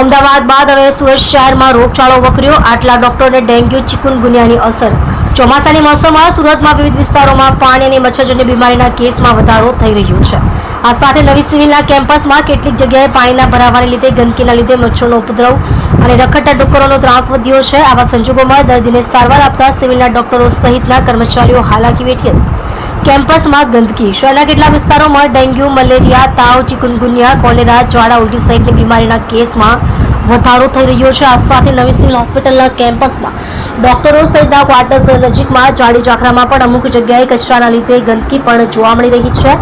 અમદાવાદ બાદ હવે સુરત શહેરમાં રોગચાળો વકર્યો. આટલા ડોક્ટરને ડેન્ગ્યુ ચિકુનગુનિયાની અસર. ચોમાસાની મોસમમાં સુરતમાં વિવિધ વિસ્તારોમાં પાણી અને મચ્છરજન્ય બીમારીના કેસમાં વધારો થઈ રહ્યો છે. આ સાથે નવી સિવિલના કેમ્પસમાં કેટલીક જગ્યાએ પાણીના ભરાવાને લીધે ગંદકીના લીધે મચ્છરનો ઉપદ્રવ અને રખડતા ડુક્કરોનો ત્રાસ વધ્યો છે. આવા સંજોગોમાં દર્દીને સારવાર આપતા સિવિલના ડોક્ટરો સહિતના કર્મચારીઓ હાલાકી વેઠી હતી. કેમ્પસમાં ગંદકી. શહેરના કેટલાક વિસ્તારોમાં ડેન્ગ્યુ, મલેરિયા, તાવ, ચિકુનગુનિયા, કોલેરા, જ્વાળા, ઉલટી સહિતની બીમારીના કેસમાં વધારો થઈ રહ્યો છે. આ સાથે નવી સિવિલ હોસ્પિટલના કેમ્પસમાં ડોક્ટરો સહિતના ક્વાર્ટર્સ નજીકમાં જાડી ઝાખરામાં પણ અમુક જગ્યાએ કચરાના લીધે ગંદકી પણ જોવા મળી રહી છે.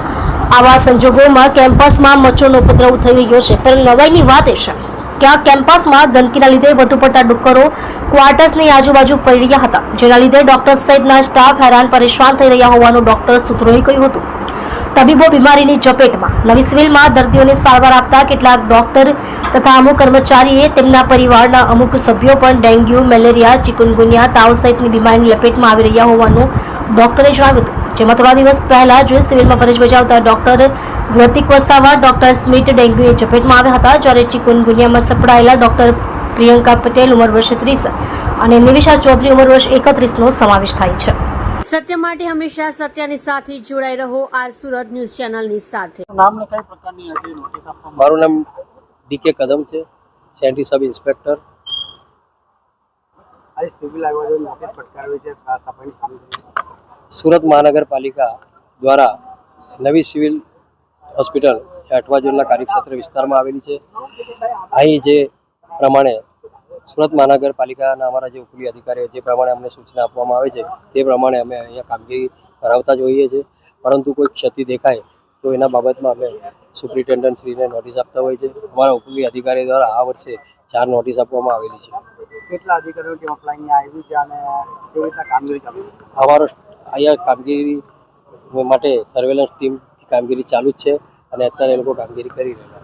આવા સંજોગોમાં કેમ્પસમાં મચ્છરનો ઉપદ્રવ થઈ રહ્યો છે. પણ નવાઈની વાત એ છે કે કેમ્પસમાં ગંદકીના લીધે વધુ પડતા ડુક્કરો ક્વાર્ટર્સની આજુબાજુ ફરી રહ્યા હતા, જેના લીધે ડોક્ટર સહિતના સ્ટાફ હેરાન પરેશાન થઈ રહ્યા હોવાનું ડોક્ટર સૂત્રોએ કહ્યું હતું. તબીબો બીમારીની ઝપેટમાં નવી સિવિલમાં દર્દીઓને સારવાર આપતા કેટલાક ડોક્ટર તથા અમુક કર્મચારીએ તેમના પરિવારના અમુક સભ્યો પણ ડેન્ગ્યુ, મેલેરિયા, ચિકુનગુનિયા, તાવ સહિતની બીમારીની લપેટમાં આવી રહ્યા હોવાનું ડોક્ટરે જણાવ્યું હતું. જેમાં થોડા દિવસ પહેલા જ સિવિલમાં ફરજ બજાવતા ડોક્ટર વૃતિક વસાવા ડોક્ટર સ્મિત ડેન્ગ્યુની ઝપેટમાં આવ્યા હતા. જ્યારે ચિકુનગુનિયામાં સપડાયેલા ડોક્ટર પ્રિયંકા પટેલ ઉંમર વર્ષ ત્રીસ અને નિવિશા ચૌધરી ઉંમર વર્ષ એકત્રીસનો સમાવેશ થાય છે. સત્ય માટે હંમેશા સત્યની સાથે જોડાઈ રહો આર સુરત ન્યૂઝ ચેનલની સાથે. મારું નામ ડીકે કદમ છે સેન્ટ્રી સબ ઇન્સ્પેક્ટર. આજે સિવિલ આવ્યો નોટિસ ફટકારવી છે સા- સફાઈની કામગીરી સુરત મહાનગરપાલિકા દ્વારા નવી સિવિલ હોસ્પિટલ એ અઠવા ઝોનના કાર્યક્ષેત્ર વિસ્તારમાં આવેલી છે. અહીં જે પ્રમાણે સુરત મહાનગરપાલિકાના અમારા જે ઉપલી અધિકારીઓ જે પ્રમાણે અમને સૂચના આપવામાં આવે છે તે પ્રમાણે અમે અહીંયા કામગીરી કરાવતા જ હોઈએ છીએ. પરંતુ કોઈ ક્ષતિ દેખાય તો એના બાબતમાં અમે સુપ્રિન્ટેન્ડન્ટ શ્રીને નોટિસ આપતા હોય છે અમારા ઉપલી અધિકારી દ્વારા આ વર્ષે ચાર નોટિસ આપવામાં આવેલી છે. કેટલા અધિકારીઓ અમારો અહીંયા કામગીરી માટે સર્વેલન્સ ટીમ કામગીરી ચાલુ જ છે અને અત્યારે એ લોકો કામગીરી કરી રહ્યા છે.